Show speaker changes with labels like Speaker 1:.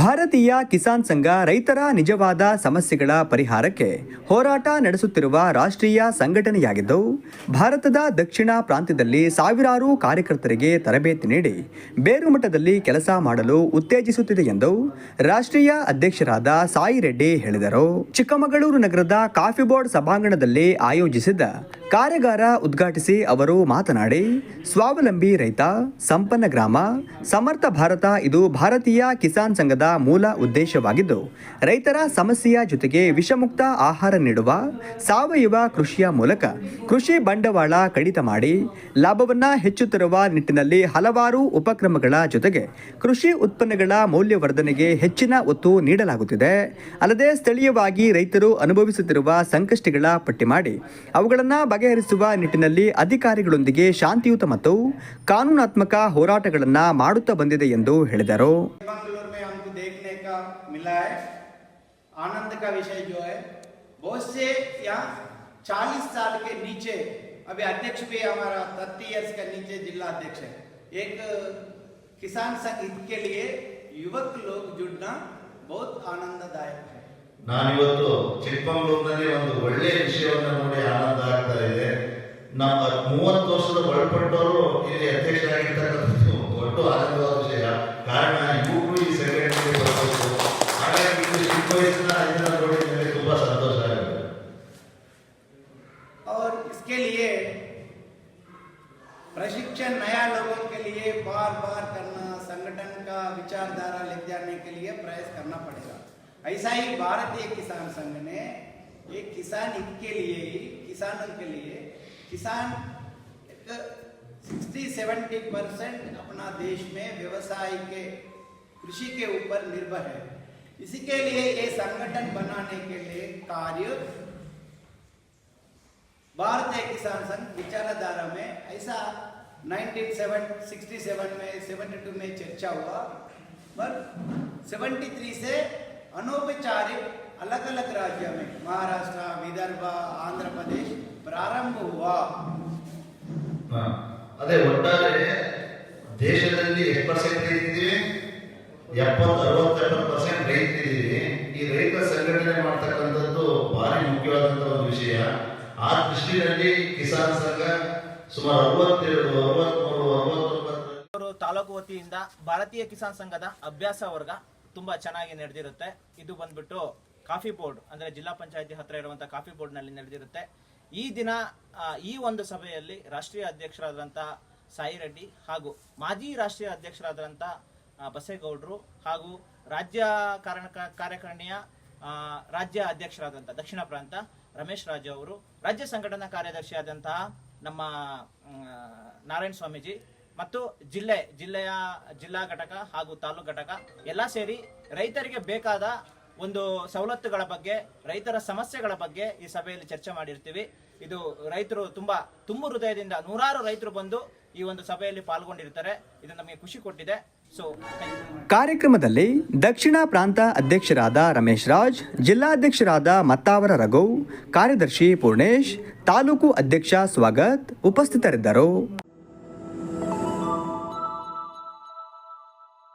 Speaker 1: ಭಾರತೀಯ ಕಿಸಾನ್ ಸಂಘ ರೈತರ ನಿಜವಾದ ಸಮಸ್ಯೆಗಳ ಪರಿಹಾರಕ್ಕೆ ಹೋರಾಟ ನಡೆಸುತ್ತಿರುವ ರಾಷ್ಟ್ರೀಯ ಸಂಘಟನೆಯಾಗಿದ್ದು, ಭಾರತದ ದಕ್ಷಿಣ ಪ್ರಾಂತ್ಯದಲ್ಲಿ ಸಾವಿರಾರು ಕಾರ್ಯಕರ್ತರಿಗೆ ತರಬೇತಿ ನೀಡಿ ಬೇರು ಮಟ್ಟದಲ್ಲಿ ಕೆಲಸ ಮಾಡಲು ಉತ್ತೇಜಿಸುತ್ತಿದೆ ಎಂದು ರಾಷ್ಟ್ರೀಯ ಅಧ್ಯಕ್ಷರಾದ ಸಾಯಿ ರೆಡ್ಡಿ ಹೇಳಿದರು. ಚಿಕ್ಕಮಗಳೂರು ನಗರದ ಕಾಫಿ ಬೋರ್ಡ್ ಸಭಾಂಗಣದಲ್ಲಿ ಆಯೋಜಿಸಿದ್ದ ಕಾರ್ಯಾಗಾರ ಉದ್ಘಾಟಿಸಿ ಅವರು ಮಾತನಾಡಿ, ಸ್ವಾವಲಂಬಿ ರೈತ, ಸಂಪನ್ನ ಗ್ರಾಮ, ಸಮರ್ಥ ಭಾರತ ಇದು ಭಾರತೀಯ ಕಿಸಾನ್ ಸಂಘದ ಮೂಲ ಉದ್ದೇಶವಾಗಿದ್ದು, ರೈತರ ಸಮಸ್ಯೆಯ ಜೊತೆಗೆ ವಿಷಮುಕ್ತ ಆಹಾರ ನೀಡುವ, ಸಾವಯವ ಕೃಷಿಯ ಮೂಲಕ ಕೃಷಿ ಬಂಡವಾಳ ಕಡಿತ ಮಾಡಿ, ಲಾಭವನ್ನು ಹೆಚ್ಚುತ್ತಿರುವ ನಿಟ್ಟಿನಲ್ಲಿ ಹಲವಾರು ಉಪಕ್ರಮಗಳ ಜೊತೆಗೆ ಕೃಷಿ ಉತ್ಪನ್ನಗಳ ಮೌಲ್ಯವರ್ಧನೆಗೆ ಹೆಚ್ಚಿನ ಒತ್ತು ನೀಡಲಾಗುತ್ತಿದೆ. ಅಲ್ಲದೆ ಸ್ಥಳೀಯವಾಗಿ ರೈತರು ಅನುಭವಿಸುತ್ತಿರುವ ಸಂಕಷ್ಟಗಳ ಪಟ್ಟಿ ಮಾಡಿ, ಅವುಗಳನ್ನು ಬಗೆಹರಿಸುವ ನಿಟ್ಟಿನಲ್ಲಿ ಅಧಿಕಾರಿಗಳೊಂದಿಗೆ ಶಾಂತಿಯುತ ಮತ್ತು ಕಾನೂನಾತ್ಮಕ ಹೋರಾಟಗಳನ್ನು ಮಾಡುತ್ತಾ ಬಂದಿದೆ ಎಂದು ಹೇಳಿದರು
Speaker 2: बेंगलुरु में हमको देखने का मिला है आनंद का विषय जो है बहुत से यहाँ 40 साल के नीचे अभी अध्यक्ष भी हमारा 30 इयर्स का नीचे जिला अध्यक्ष है एक किसान संघ हित के लिए युवक लोग जुड़ना बहुत आनंददायक है
Speaker 3: ನಾನಿವತ್ತು ಚಿಕ್ಕಮಗಳೂರಿನಲ್ಲಿ ಒಂದು ಒಳ್ಳೆಯ ವಿಷಯವನ್ನು ನೋಡಿ ಆನಂದ ವರ್ಷದ ಒಳಪಟ್ಟವರು ಇಲ್ಲಿ ಅಧ್ಯಕ್ಷರಾಗಿರ್ತಕ್ಕಂಥದ್ದು ಒಟ್ಟು ಆನಂದವಾದ ವಿಷಯ ಕಾರಣ ಇವರು ಈ ಸಂಘಟನೆಗೆ ಬರಬೇಕು ಹಾಗಾಗಿ ಇದು ಚಿಕ್ಕ ವಯಸ್ಸಿನ ಇದನ್ನ ನೋಡಿ ನನಗೆ ತುಂಬಾ ಸಂತೋಷ ಆಗುತ್ತೆ
Speaker 2: और इसके लिए प्रशिक्षण नया लोगों के लिए बार बार करना संगठन का विचारधारा ले जाने के लिए प्रयास करना पड़ेगा ऐसा ही भारतीय किसान संघ ने एक किसान हित के लिए ही किसानों के लिए किसान सिक्सटी सेवेंटी परसेंट अपना देश में व्यवसाय के, कृषि के ऊपर निर्भर है इसी के लिए ये संगठन बनाने के लिए कार्य भारतीय किसान संघ विचारधारा में ऐसा 1967 में 72 में चर्चा हुआ पर 73 से अनौपचारिक अलग अलग राज्यों में, महाराष्ट्र, विदर्भ, आंध्र प्रदेश प्रारंभ हुआ.
Speaker 3: ಅದೇ ಒಟ್ಟಾರೆ ದೇಶದಲ್ಲಿ ಎಷ್ಟು ಪರ್ಸೆಂಟ್ ರೈತಿದ್ದೀವಿ ಎಪ್ಪತ್ತು ಅರವತ್ತು ಎಪ್ಪತ್ತು ಪರ್ಸೆಂಟ್ ರೈತಿದ್ದೀವಿ ಈ ರೈತ ಸಂಘಟನೆ ಮಾಡ್ತಕ್ಕಂಥದ್ದು ಭಾರಿ ಮುಖ್ಯವಾದಂತಹ ಒಂದು ವಿಷಯ. ಆ ದೃಷ್ಟಿಯಲ್ಲಿ ಕಿಸಾನ್ ಸಂಘ ಸುಮಾರು ಅರವತ್ತೆರಡು ಅರವತ್ಮೂರು ಅರವತ್ತೊಂಬತ್ತು
Speaker 4: ಅವರು ತಾಲೂಕು ವತಿಯಿಂದ ಭಾರತೀಯ ಕಿಸಾನ್ ಸಂಘದ ಅಭ್ಯಾಸ ವರ್ಗ ತುಂಬಾ ಚೆನ್ನಾಗಿ ನಡೆದಿರುತ್ತೆ. ಇದು ಬಂದ್ಬಿಟ್ಟು ಕಾಫಿ ಬೋರ್ಡ್ ಅಂದ್ರೆ ಜಿಲ್ಲಾ ಪಂಚಾಯತಿ ಹತ್ರ ಇರುವಂತ ಕಾಫಿ ಬೋರ್ಡ್ನಲ್ಲಿ ನಡೆದಿರುತ್ತೆ. ಈ ದಿನ ಈ ಒಂದು ಸಭೆಯಲ್ಲಿ ರಾಷ್ಟ್ರೀಯ ಅಧ್ಯಕ್ಷರಾದಂತಹ ಸಾಯಿ ರೆಡ್ಡಿ ಹಾಗೂ ಮಾಜಿ ರಾಷ್ಟ್ರೀಯ ಅಧ್ಯಕ್ಷರಾದಂತ ಆ, ಬಸೇಗೌಡರು ಹಾಗೂ ರಾಜ್ಯ ಕಾರಣ ಕಾರ್ಯಕಾರಿಣಿಯ ರಾಜ್ಯ ಅಧ್ಯಕ್ಷರಾದಂಥ ದಕ್ಷಿಣ ಪ್ರಾಂತ ರಮೇಶ್ ರಾಜು ಅವರು ರಾಜ್ಯ ಸಂಘಟನಾ ಕಾರ್ಯದರ್ಶಿಯಾದಂತಹ ನಮ್ಮ ನಾರಾಯಣ ಸ್ವಾಮೀಜಿ ಮತ್ತು ಜಿಲ್ಲೆ ಜಿಲ್ಲೆಯ ಜಿಲ್ಲಾ ಘಟಕ ಹಾಗೂ ತಾಲೂಕು ಘಟಕ ಎಲ್ಲ ಸೇರಿ ರೈತರಿಗೆ ಬೇಕಾದ ಒಂದು ಸವಲತ್ತುಗಳ ಬಗ್ಗೆ, ರೈತರ ಸಮಸ್ಯೆಗಳ ಬಗ್ಗೆ ಈ ಸಭೆಯಲ್ಲಿ ಚರ್ಚೆ ಮಾಡಿರ್ತೀವಿ. ಇದು ರೈತರು ತುಂಬಾ, ತುಂಬು ಹೃದಯದಿಂದ ನೂರಾರು ರೈತರು ಬಂದು ಈ ಒಂದು ಸಭೆಯಲ್ಲಿ ಪಾಲ್ಗೊಂಡಿರ್ತಾರೆ. ಇದು ನಮಗೆ ಖುಷಿ ಕೊಟ್ಟಿದೆ. ಸೊ
Speaker 1: ಕಾರ್ಯಕ್ರಮದಲ್ಲಿ ದಕ್ಷಿಣ ಪ್ರಾಂತ ಅಧ್ಯಕ್ಷರಾದ ರಮೇಶ್ ರಾಜ್, ಜಿಲ್ಲಾಧ್ಯಕ್ಷರಾದ ಮತ್ತಾವರ ರಘು, ಕಾರ್ಯದರ್ಶಿ ಪೂರ್ಣೇಶ್, ತಾಲೂಕು ಅಧ್ಯಕ್ಷ ಸ್ವಾಗತ್ ಉಪಸ್ಥಿತರಿದ್ದರು.